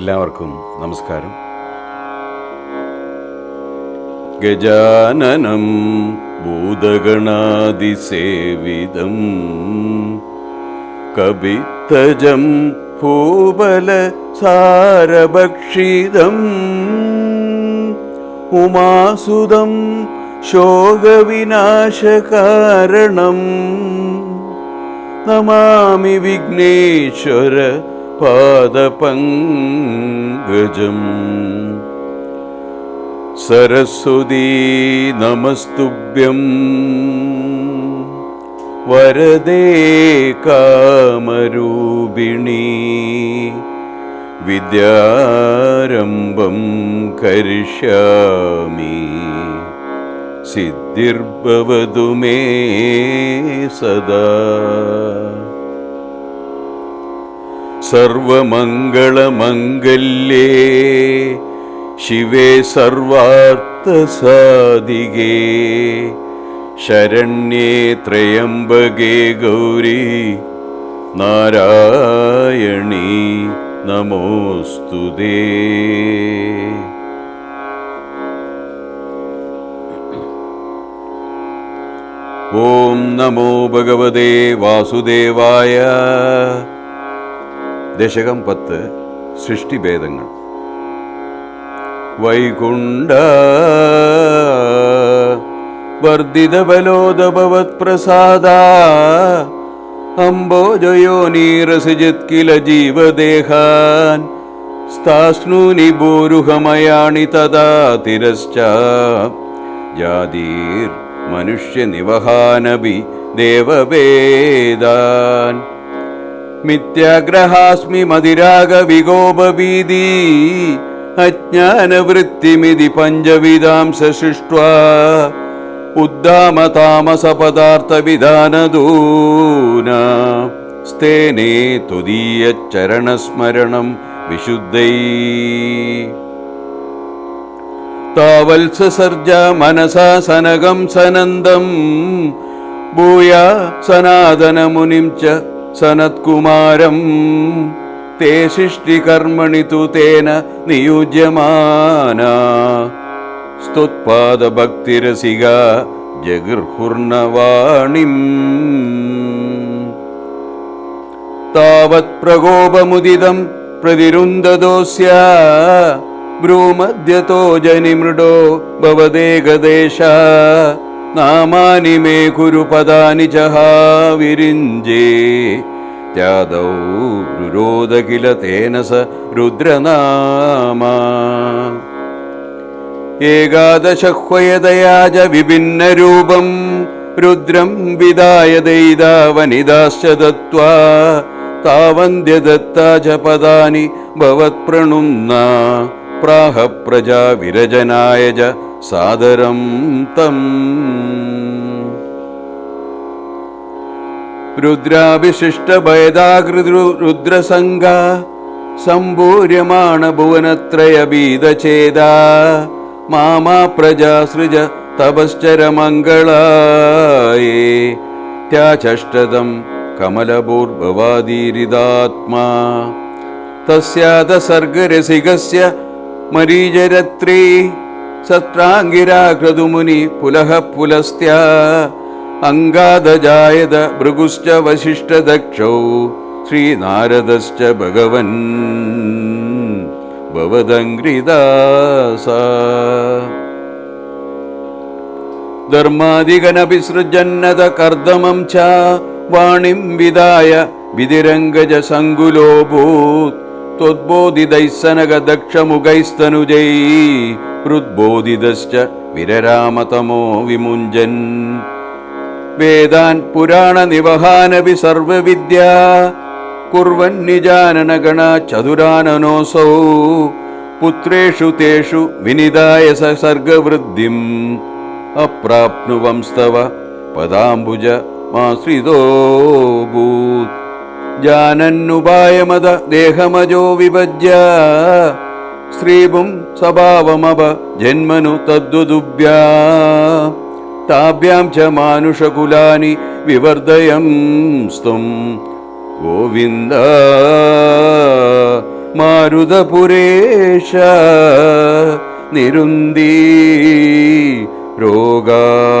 എല്ലാവർക്കും നമസ്കാരം. ഗജാനനം ഭൂതഗണാതിസേവിതം കവിത്തജം ഭൂപല സാരഭക്ഷിതം ഉമാസുതം ശോകവിനാശകാരണം. നമാമി വിഘ്നേശ്വര പാദപങ്കജം. സരസ്വതീ നമസ്തുഭ്യം. വരദേ കാമരൂപിണി. വിദ്യാരംഭം കരിഷ്യാമി. സിദ്ധിർഭവതു മേ സദാ. സർവമംഗളമംഗല്യേ. ശിവേ സർവാർത്ഥസാധികേ. ശരണ്യേ ത്രയംബകേ ഗൗരി. നാരായണീ നമോസ്തുതേ ഓം നമോ ഭഗവതേ വാസുദേവായ ദശകം പത്ത് സൃഷ്ടിഭേദങ്ങൾ. വൈകുണ്ഠ വർദ്ധിത ബലോദഭവത് പ്രസാദ അംബോജയോനീരസജിത് കില ജീവദേഹാൻ സ്ഥാസ്നൂനി ഭൂരുഹമയാണി തഥാ തിരശ്ച. ജാതീർ മനുഷ്യനിവഹാനബി ദേവവേദാൻ മിഥ്യാഗ്രഹാസ്മി മതിരാഗവിഗോപഭീതി അജ്ഞാനവൃത്തിമിതി പഞ്ചവിധാം സൃഷ്ട്വാ ഉദ്ദാമതാമസപദാർത്ഥവിധാനദൂന സ്തേനേ തുദീയചരണസ്മരണം വിശുദ്ധൈ. താവത്സർജ മനസാ സനകം സനന്ദം ഭൂയാ സനാതനമുനിം ച സനത്കുമാരം തേ സൃഷ്ടികർമ്മണി തു തേന നിയുജ്യമാന. സ്തുത്പാദഭക്തിരസിക ജഗർഹുർണവാണിം. താവത് പ്രകോപമുദിതം പ്രതിരുന്ധദോസ്യ ബ്രൂമദ്യതോ ജനിമൃഡോ ഭവദേകദേശ. നാമാനി മേ കുരുപദാനി ചഹാ വിരിഞ്ചേ ജാതൗ രുരോധ കില തേന ഏകാദശഹ്വയദയാജ രുദ്രനാമ ഏകാദശഹ്വയതയാജ വിഭിന്നരൂപം രുദ്രം വിദായ ദൈതാവനിതാശ്ച ദത്വാ താവന്ത്യദത്താ ച പദാനി ഭവത്പ്രണുന്ന പ്രാഹ പ്രജാ വിരജനായ സാദരം തം. രുദ്രാഭിശിഷ്ടഭയദാകൃതൃ രുദ്രസംഗ സംഭൂര്യമാണ ഭുവനത്രയബീതചേദാ മാമാ പ്രജാസൃജ തപശ്ചരമംഗളായേ ത്യാചഷ്ടതം കമലഭൂർഭവാദീരിതാത്മാ തസ്യാദസർഗരസികസ്യ മരീജരത്രേ സത്രാംഗിരാകൃതുമുനി പുലഹ പുലസ്ത്യ. അംഗാദജായത ഭൃഗുശ്ച വശിഷ്ഠദക്ഷൗ ശ്രീനാരദശ്ച ഭഗവൻ ഭവദംഗ്രിദാസ. ധർമാദിഗനഭിസൃജന്നത കർദമം ച. വാണിം വിദായ വിതിരംഗജ സങ്കുലോഭൂത്. ത്വദ്ബോധിതൈസ്സനഗദക്ഷമുഖൈസ്തനുജൈ ഹൃദ്ബോധിതശ്ച വിരരാമതമോ വിമുഞ്ചൻ. വേദാൻ പുരാണനിവഹാനപി സർവവിദ്യ കുർവന്നിജാനനഗണ ചതുരാനനോസൗ പുത്രേഷു തേഷു വിനിതായ സസർഗവൃദ്ധിം അപ്രാപ്നുവംസ്തവ പദാംബുജ മാശ്രിതോഭൂത് ജാനന്നുപായമത ദേഹമജോ വിഭജ്യ സ്ത്രീപും സ്വഭാവമപ ജന്മനു തദ്വതുഭ്യാ താഭ്യാം ച മാനുഷകുലാനി വിവർദ്ധയം സ്തും ഗോവിന്ദ മാരുതപുരേശ നിരുന്ദീ രോഗാൻ